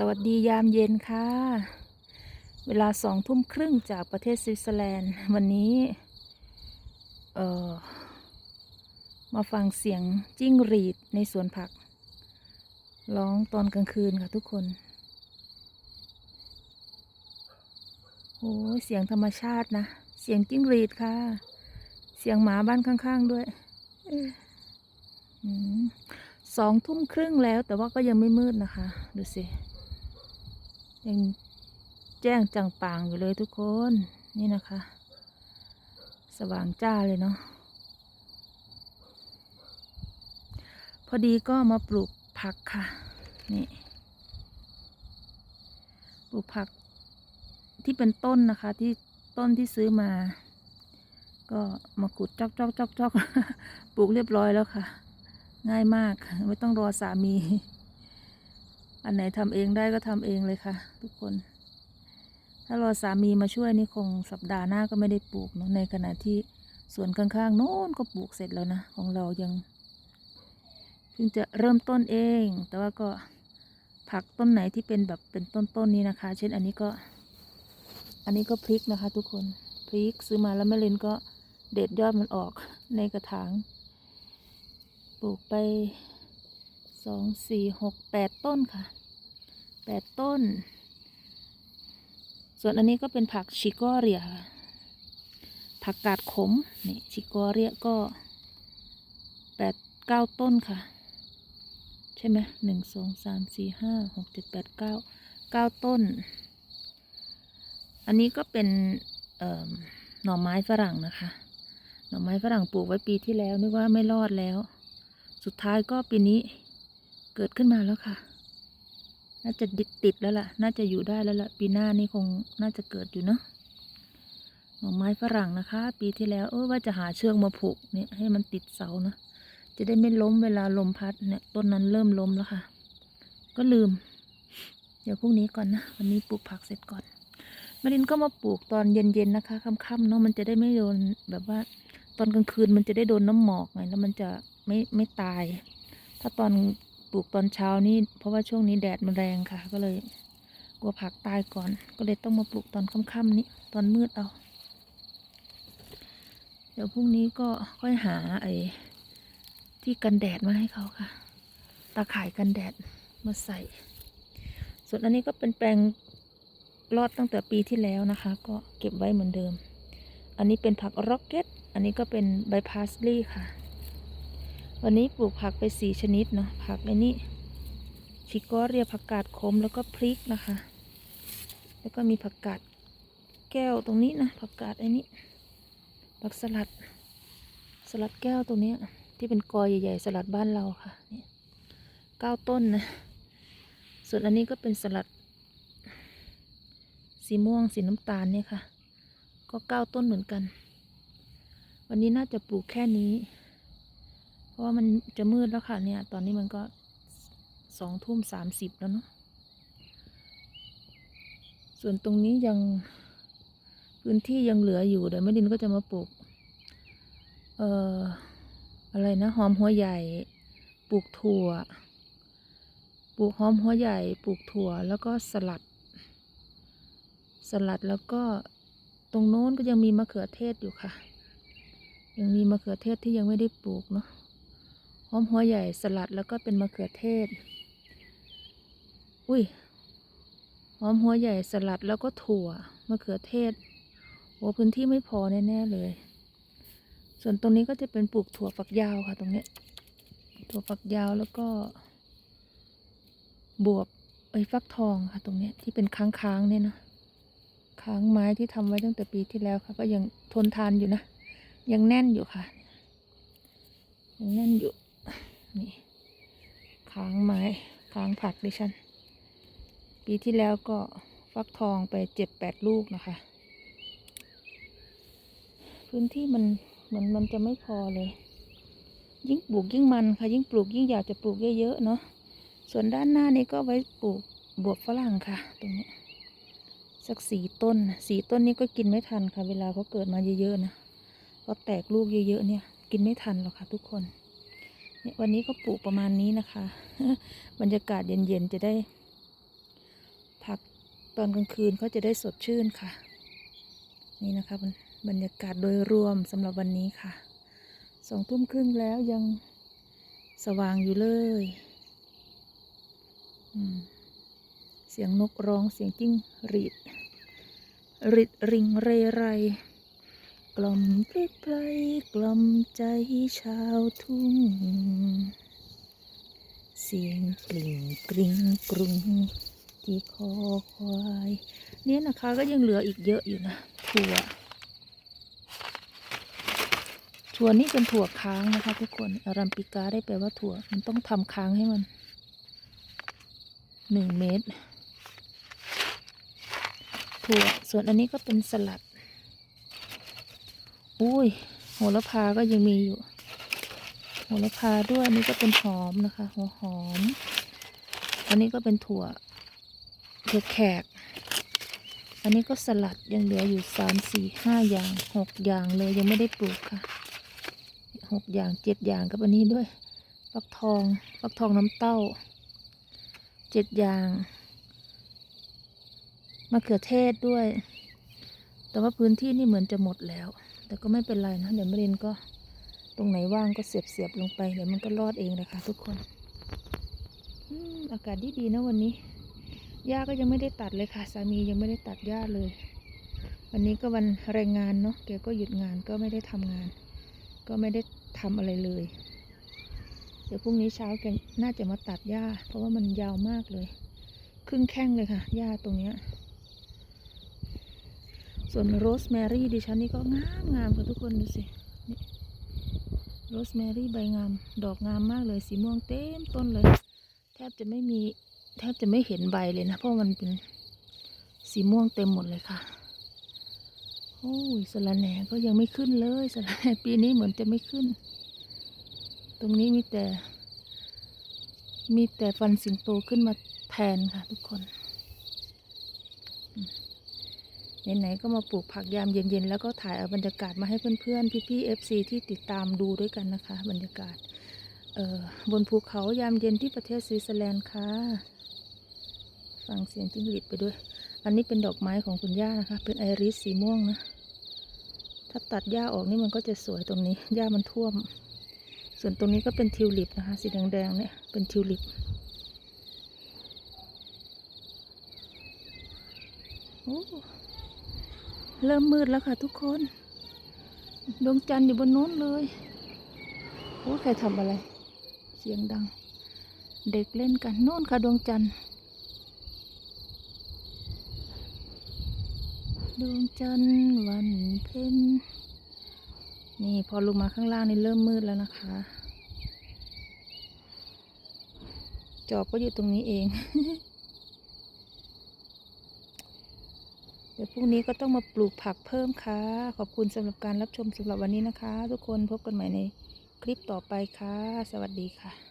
สวัสดียามเย็นค่ะ เวลาสองทุ่มครึ่งจากประเทศสวิตเซอร์แลนด์ วันนี้ เอ่อมาฟังเสียงจิ้งหรีดในสวนผัก ร้องตอนกลางคืนค่ะทุกคนโอ้ยเสียงธรรมชาตินะ เสียงจิ้งหรีดค่ะ เสียงหมาบ้านข้าง ๆ ด้วยอืมสองทุ่มครึ่งแล้วแต่ว่าก็ยังไม่มืดนะคะ ดูสิ ยังแจ้งจังปางอยู่เลยทุกคนนี่นะคะ สว่างจ้าเลยเนาะพอดีก็มาปลูกผักค่ะ นี่ ปลูกผักที่เป็นต้นนะคะ ที่ต้นที่ซื้อมา ก็มาขุดจอกจอกจอกจอกปลูกเรียบร้อยแล้วค่ะ ง่ายมาก ไม่ต้องรอสามี อันไหนทำเองได้ก็ทำเองเลยค่ะ ทุกคน ถ้ารอสามีมาช่วยนี่คงสัปดาห์หน้าก็ไม่ได้ปลูกเนอะในขณะที่สวนข้างๆโน้นก็ปลูกเสร็จแล้วนะของเรายังเพิ่งจะเริ่มต้นเอง แต่ว่าก็ผักต้นไหนที่เป็นแบบเป็นต้นๆนี้นะคะ เช่นอันนี้ก็ อันนี้ก็พริกนะคะ ทุกคนพริกซื้อมาแล้วแม่เลนก็เด็ดยอดมันออกในกระถางปลูกไปสองสี่หกแปดต้นค่ะ แปดต้น ส่วนอันนี้ก็เป็นผักชิโกเรียค่ะ ผักกาดขม นี่ชิโกเรียก็แปดเก้าต้นค่ะ ใช่ไหมหนึ่งสองสามสี่ห้าหกเจ็ดแปดเก้าเก้าต้น อันนี้ก็เป็นหน่อไม้ฝรั่งนะคะ หน่อไม้ฝรั่งปลูกไว้ปีที่แล้วนึกว่าไม่รอดแล้ว สุดท้ายก็ปีนี้เกิดขึ้นมาแล้วค่ะ น่าจะติดติดแล้วล่ะ น่าจะอยู่ได้แล้วล่ะ ปีหน้านี่คงน่าจะเกิดอยู่เนาะหน่อไม้ฝรั่งนะคะ ปีที่แล้ว เออว่าจะหาเชือกมาผูกเนี่ยให้มันติดเสานะ จะได้ไม่ล้มเวลาลมพัดเนี่ย ต้นนั้นเริ่มล้มแล้วค่ะ ก็ลืม เดี๋ยวพรุ่งนี้ก่อนนะ วันนี้ปลูกผักเสร็จก่อนมารินก็มาปลูกตอนเย็นๆนะคะค่ำๆเนาะมันจะได้ไม่โดนแบบว่า ตอนกลางคืนมันจะได้โดนน้ำหมอกไงแล้วมันจะไม่ไม่ตาย ถ้าตอน ปลูกตอนเช้านี่เพราะว่าช่วงนี้แดดมันแรงค่ะ ก็เลยกลัวผักตายก่อน ก็เลยต้องมาปลูกตอนค่ำๆนี้ตอนมืดเอา เดี๋ยวพรุ่งนี้ก็ค่อยหาไอ้ที่กันแดดมาให้เขาค่ะ ตาข่ายกันแดดมาใส่ ส่วนอันนี้ก็เป็นแปลงรอดตั้งแต่ปีที่แล้วนะคะ ก็เก็บไว้เหมือนเดิม อันนี้เป็นผักร็อกเก็ต อันนี้ก็เป็นใบพาสลีย์ค่ะ วันนี้ปลูกผักไปสี่ชนิดเนาะผักไอ้นี่ชิโกเรียผักกาดขมแล้วก็พริกนะคะ แล้วก็มีผักกาดแก้วตรงนี้นะผักกาดไอ้นี่ผักสลัด สลัดแก้วตรงเนี้ยที่เป็นกอใหญ่ ๆ สลัดบ้านเราค่ะเนี่เก้าต้นนะ ส่วนอันนี้ก็เป็นสลัด สีม่วงสีน้ำตาลเนี่ยค่ะ ก็เก้าต้นเหมือนกัน วันนี้น่าจะปลูกแค่นี้ ราะว่ามันจะมืดแล้วค่ะเนี่ย ตอนนี้มันก็สองทุ่มสามสิบแล้วเนาะ ส่วนตรงนี้ยังพื้นที่ยังเหลืออยู่เดี๋ยวแม่ดินก็จะมาปลูก เอ่อ อะไรนะหอมหัวใหญ่ ปลูกถั่ว ปลูกหอมหัวใหญ่ ปลูกถั่ว แล้วก็สลัด สลัดแล้วก็ตรงโน้นก็ยังมีมะเขือเทศอยู่ค่ะ ยังมีมะเขือเทศที่ยังไม่ได้ปลูกเนาะ หอมหัวใหญ่สลัดแล้วก็เป็นมะเขือเทศ อุ้ยหอมหัวใหญ่สลัดแล้วก็ถั่วมะเขือเทศโอ้พื้นที่ไม่พอแน่ๆเลย ส่วนตรงนี้ก็จะเป็นปลูกถั่วฝักยาวค่ะ ตรงนี้ ถั่วฝักยาวแล้วก็ บวบไอ้ฟักทองค่ะ ตรงนี้ที่เป็นค้างๆเนี่ยนะค้างไม้ที่ทำไว้ตั้งแต่ปีที่แล้วค่ะ ก็ยังทนทานอยู่นะ ยังแน่นอยู่ค่ะ ยังแน่นอยู่ นี่ค้างไม้ค้างผักดิฉัน ปีที่แล้วก็ฟักทองไปเจ็ดแปดลูกนะคะ พื้นที่มันเหมือนมันจะไม่พอเลย ยิ่งปลูกยิ่งมันค่ะ ยิ่งปลูกยิ่งอยากจะปลูกเยอะๆเนาะส่วนด้านหน้านี้ก็ไว้ปลูกบวบฝรั่งค่ะ ตรงนี้สักสี่ต้นสี่ต้นนี้ก็กินไม่ทันค่ะ เวลาเขาเกิดมาเยอะๆนะเขาแตกลูกเยอะๆเนี่ย กินไม่ทันหรอกค่ะทุกคน วันนี้ก็ปลูกประมาณนี้นะคะ บรรยากาศเย็นๆจะได้ ผักตอนกลางคืนก็จะได้สดชื่นค่ะ นี่นะคะบรรบรรยากาศโดยรวมสำหรับวันนี้ค่ะสองทุ่มครึ่งแล้วยังสว่างอยู่เลยเสียงนกร้องเสียงจิ้งหรีดริดริงเรไร กล่อมเพลกไพรกล่อมใจชาวทุ่ง เสียงกลิ่งกริ้งกรุงที่คอควายเนี่ยนะคะก็ยังเหลืออีกเยอะอยู่นะถั่วถั่วนี่เป็นถั่วค้างนะคะ ทุกคนอารัมปิกาได้แปลว่าถั่วมันต้องทำค้างให้มันหนึ่งเมตรถั่วส่วนอันนี้ก็เป็นสลัด อุ้ยโหระพาก็ยังมีอยู่ โหระพาด้วยอันนี้ก็เป็นหอมนะคะ หัวหอม อันนี้ก็เป็นถั่วถั่วแขก อันนี้ก็สลัดยังเหลืออยู่สามสี่ห้าอย่างหกอย่างเลยยังไม่ได้ปลูกค่ะหกอย่างเจ็ดอย่างกับอันนี้ด้วยฟักทองฟักทองน้ำเต้าเจ็ดอย่างมะเขือเทศด้วย แต่ว่าพื้นที่นี่เหมือนจะหมดแล้ว แต่ก็ไม่เป็นไรนะ เดี๋ยวมะเร็นก็ตรงไหนว่างก็เสียบเสียบลงไป เดี๋ยวมันก็รอดเองนะคะทุกคนอากาศดีดีๆนะวันนี้ หญ้าก็ยังไม่ได้ตัดเลยค่ะ สามียังไม่ได้ตัดหญ้าเลย วันนี้ก็วันแรงงานเนาะแกก็หยุดงานก็ไม่ได้ทำงาน ก็ไม่ได้ทำอะไรเลย เดี๋ยวพรุ่งนี้เช้าแกน่าจะมาตัดหญ้า เพราะว่ามันยาวมากเลย ครึ่งแข้งเลยค่ะ หญ้าตรงเนี้ย ส่วนโรสแมรี่ดิฉันนี่ก็งามงามค่ะทุกคนดูสิโรสแมรี่ใบงาม ดอกงามมากเลยสีม่วงเต็มต้นเลย แทบจะไม่มีแทบจะไม่เห็นใบเลยนะ เพราะมันเป็นสีม่วงเต็มหมดเลยค่ะโอ้ยสะระแหน่ก็ยังไม่ขึ้นเลยสะระแหน่ปีนี้เหมือนจะไม่ขึ้น ตรงนี้มีแต่ มีแต่ฟันสิงโตขึ้นมาแทนค่ะทุกคน ไหนๆก็มาปลูกผักยามเย็นๆ แล้วก็ถ่ายเอาบรรยากาศมาให้เพื่อนๆ พี่ๆ FC ที่ติดตามดูด้วยกันนะคะ บรรยากาศบนภูเขายามเย็นที่ประเทศสวิตเซอร์แลนด์ค่ะ ฟังเสียงจิ้งหรีดไปด้วย อันนี้เป็นดอกไม้ของคุณย่านะคะ เป็นไอริสสีม่วงนะ ถ้าตัดหญ้าออกนี่มันก็จะสวยตรงนี้ หญ้ามันท่วม ส่วนตรงนี้ก็เป็นทิวลิปนะคะ สีแดงๆเนี่ย เป็นทิวลิปโอ้ เริ่มมืดแล้วค่ะทุกคน ดวงจันทร์อยู่บนโน้นเลยโอ้ใครทำอะไร เสียงดัง เด็กเล่นกันโน่นค่ะดวงจันทร์ ดวงจันทร์วันเพ็ญนี่พอลงมาข้างล่างนี่เริ่มมืดแล้วนะคะ จอบก็อยู่ตรงนี้เอง ดี๋ยวพรุ่งนี้ก็ต้องมาปลูกผักเพิ่มค่ะ ขอบคุณสำหรับการรับชมสำหรับวันนี้นะคะ ทุกคนพบกันใหม่ในคลิปต่อไปค่ะ สวัสดีค่ะ